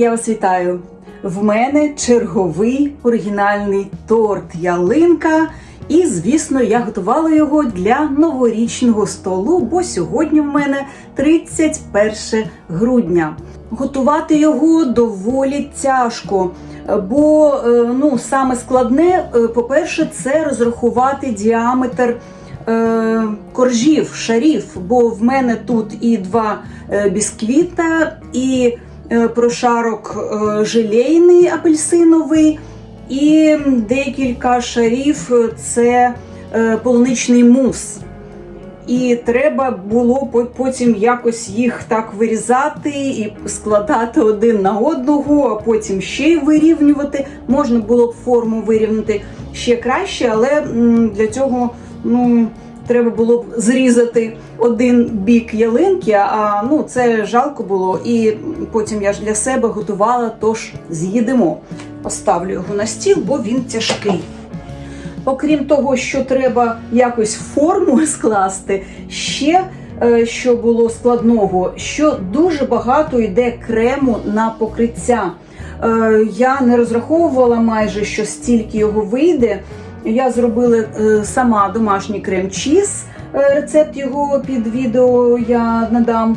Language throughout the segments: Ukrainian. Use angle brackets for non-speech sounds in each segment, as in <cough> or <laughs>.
Я вас вітаю! В мене черговий оригінальний торт ялинка. І, звісно, я готувала його для новорічного столу, бо сьогодні в мене 31 грудня. Готувати його доволі тяжко, бо е, ну, саме складне, е, по-перше, це розрахувати діаметр е, коржів, шарів, бо в мене тут і два бісквіта, і прошарок е, желейний апельсиновий, і декілька шарів е, це е, полуничний мус. І треба було по- потім якось їх так вирізати і складати один на одного, а потім ще й вирівнювати. Можна було б форму вирівняти ще краще, але для цього ну, треба було б зрізати один бік ялинки, а ну, це жалко було. І потім я ж для себе готувала, тож з'їдемо. Поставлю його на стіл, бо він тяжкий. Окрім того, що треба якось форму <laughs> скласти, ще е, що було складного, що дуже багато йде крему на покриття. Е, Я не розраховувала майже, що стільки його вийде. Я зробила е, сама домашній крем чіз. Е, Рецепт його під відео я надам.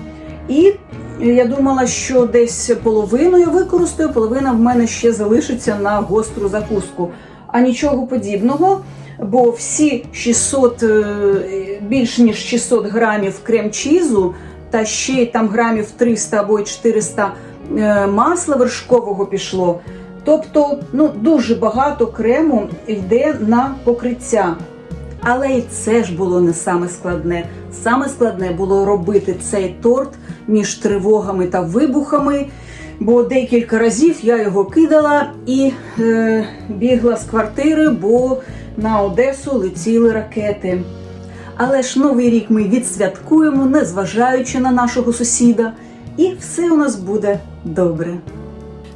І я думала, що десь половину я використаю, половина в мене ще залишиться на гостру закуску. А нічого подібного, бо всі 600, е, більш ніж 600 грамів крем-чізу та ще й там грамів 300 або 400 е, масла вершкового пішло. Тобто, ну дуже багато крему йде на покриття. Але і це ж було не саме складне. Саме складне було робити цей торт між тривогами та вибухами. Бо декілька разів я його кидала і е, бігла з квартири, бо на Одесу летіли ракети. Але ж новий рік ми відсвяткуємо, незважаючи на нашого сусіда, і все у нас буде добре.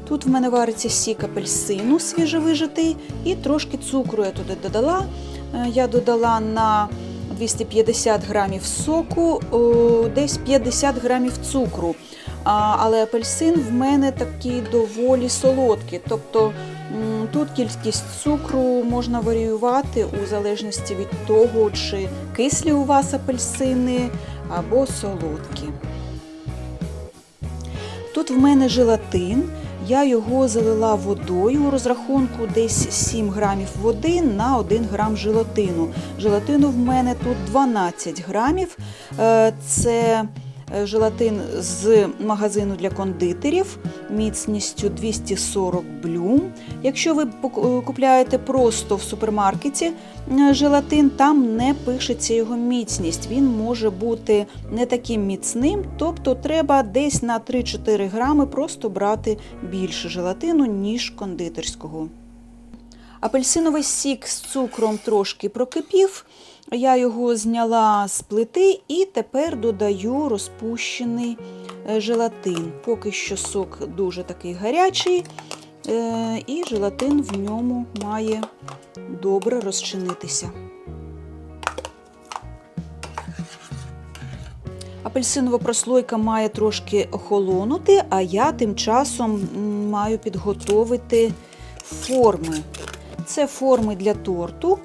Тут в мене вариться сік апельсину свіжовижитий і трошки цукру я туди додала. Е, Я додала на 250 грамів соку, десь 50 грамів цукру. Але апельсин в мене такий доволі солодкий. Тобто тут кількість цукру можна варіювати у залежності від того, чи кислі у вас апельсини або солодкі. Тут в мене желатин. Я його залила водою у розрахунку десь 7 грамів води на 1 грам желатину. Желатину в мене тут 12 грамів. Е, Це желатин з магазину для кондитерів міцністю 240 блюм. Якщо ви купляєте просто в супермаркеті е, желатин, там не пишеться його міцність. Він може бути не таким міцним, тобто треба десь на 3-4 грами просто брати більше желатину, ніж кондитерського. Апельсиновий сік з цукром трошки прокипів. Я його зняла з плити і тепер додаю розпущений е, желатин. Поки що сок дуже такий гарячий, е, і желатин в ньому має добре розчинитися. Апельсинова прослойка має трошки охолонути, а я тим часом маю підготовити форми. Це форми для торту,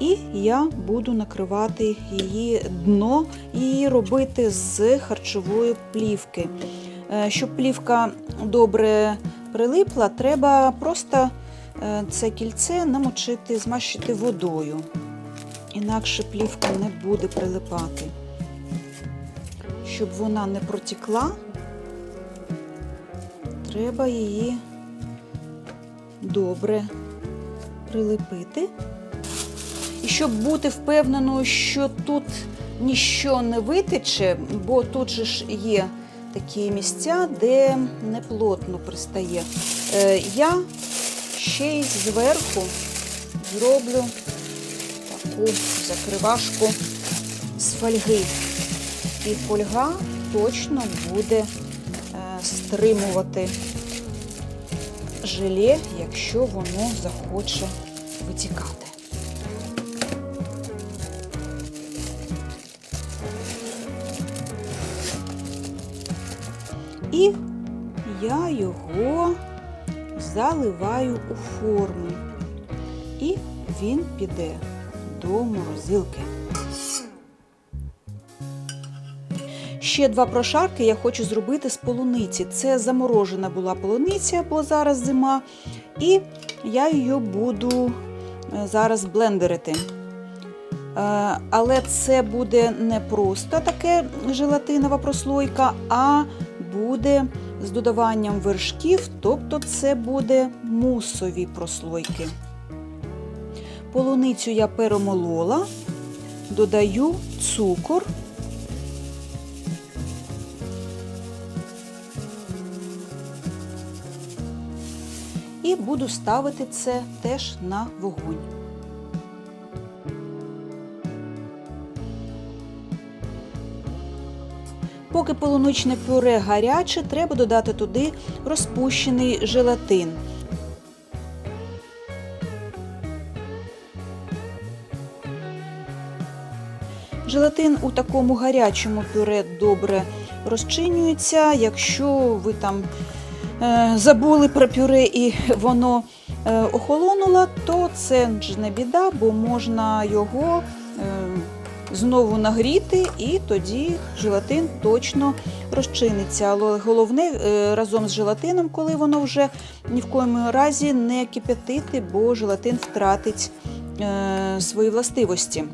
і я буду накривати її дно і робити з харчової плівки. Е, Щоб плівка добре прилипла, треба просто е, це кільце намочити, змащити водою. Інакше плівка не буде прилипати. Щоб вона не протікла, треба її добре прилепити. І щоб бути впевненою, що тут ніщо не витече, бо тут же ж є такі місця, де неплотно пристає. Е, Я ще й зверху зроблю таку закривашку з фольги. І фольга точно буде е, стримувати желе, якщо воно захоче витікати. І я його заливаю у форму. І він піде до морозилки. Ще два прошарки я хочу зробити з полуниці. Це заморожена була полуниця, бо зараз зима. І я її буду е, зараз блендерити. Е, Але це буде не просто таке желатинова прослойка, а буде з додаванням вершків, тобто це буде мусові прослойки. Полуницю я перемолола, додаю цукор. І буду ставити це теж на вогонь. Поки полуничне пюре гаряче, треба додати туди розпущений желатин. Желатин у такому гарячому пюре добре розчинюється. Якщо ви там е, забули про пюре і воно е, охолонуло, то це ж не біда, бо можна його знову нагріти, і тоді желатин точно розчиниться. Але головне е, разом з желатином, коли воно вже ні в коєму разі не кип'ятити, бо желатин втратить е, свої властивості.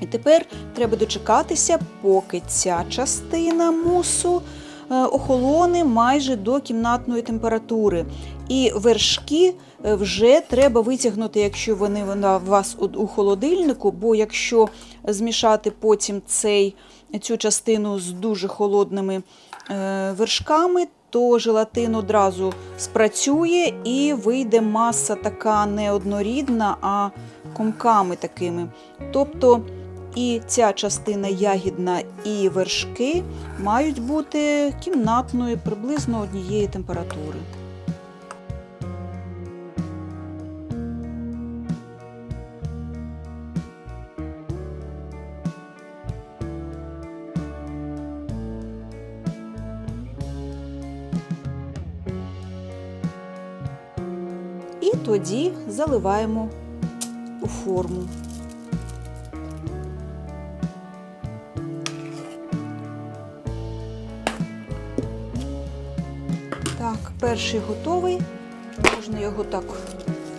І тепер треба дочекатися, поки ця частина мусу охолоне майже до кімнатної температури. І вершки е, вже треба витягнути, якщо вони у вас у- у холодильнику, бо якщо змішати потім цей, цю частину з дуже холодними е, вершками, то желатин одразу спрацює і вийде маса така не однорідна, а комками такими. Тобто і ця частина ягідна, і вершки мають бути кімнатної приблизно однієї температури. І тоді заливаємо у форму. Так, перший готовий. Можна його так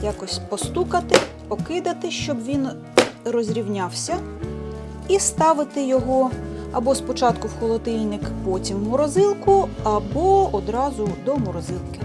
якось постукати, покидати, щоб він розрівнявся. І ставити його або спочатку в холодильник, потім в морозилку, або одразу до морозилки.